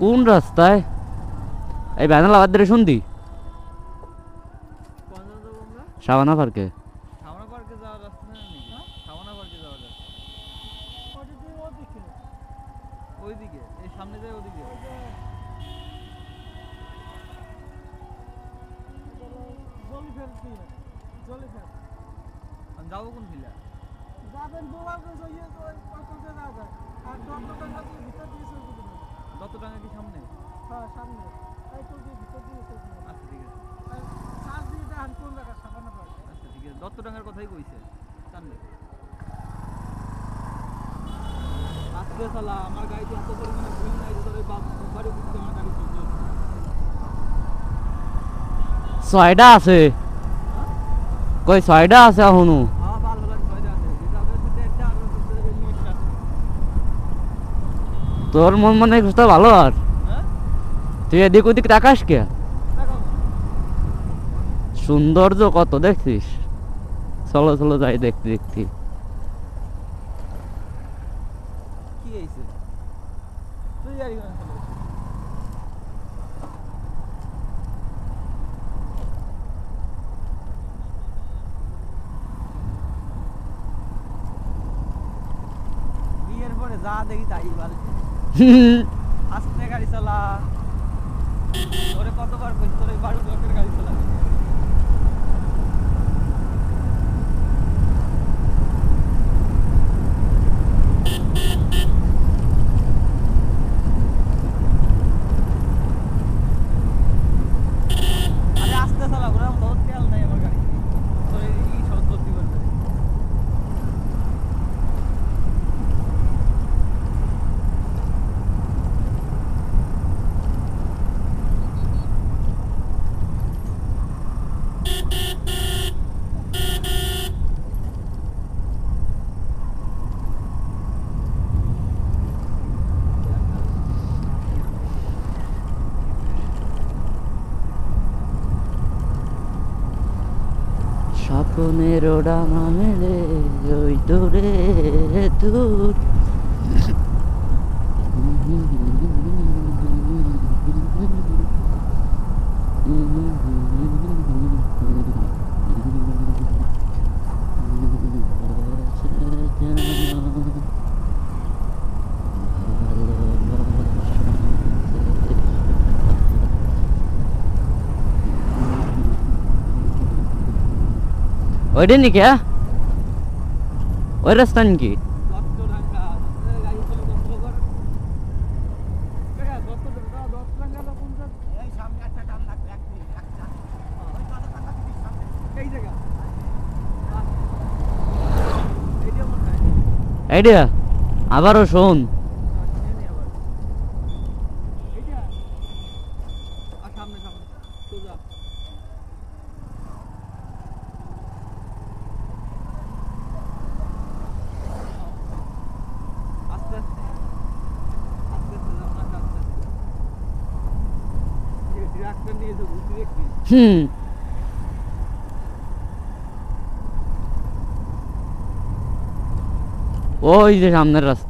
কোন রাস্তায়? এই ব্যানার আবার ধরে শুনতি? কোন জায়গায় যাব আমরা সাবানা পার্কে সামনা পার্কে যাওয়ার রাস্তা নেই নাকি সামনা পার্কে রাস্তা ওইদিকে এই সামনে যায় ওদিকে আমি যাব কোন ফিলা যত টাকা কি সামনে আচ্ছা ঠিক আছে আচ্ছা ঠিক আছে। দত্ত টাকার কথাই কইছে। সামনে। আজকে সালা আমার গাড়িতে এত পরিমাণে ভুল নাই যে তোর বাপ বাড়ি আমার গাড়ি চলছে ছয়টা আছে। কই ছয়টা আছে এখনও আমার ভালো লাগে ছয়টা আছে যেটা আপনার সাথে একটা আর ওর সাথে লিমিটটা আছে তোর মন মানে তো ভালো আর। হ্যাঁ? তুই এদিক ওদিক তাকাস কে? সৌন্দর্য কত দেখছিস? চলো চলো যাই দেখতে দেখতে। যা দেখি তাই ভালো আস্তে গাড়ি চালা। তোরে কতবার কইছ তোর বারো ব্লকের গাড়ি চালা। স্বপ্নের ডানা মেলে ওই দূরে দূর সামনে এই জায়গা এইটা মনে হয় আইডিয়া? আবারও শোন এইটা আর সামনে সামনে সোজা আস্তে আস্তে আস্তে আস্তে যাও না আস্তে আস্তে ট্রাক্টর নিয়ে তো ঘুরতে দেখবি হুম। ওই যে সামনের রাস্তা।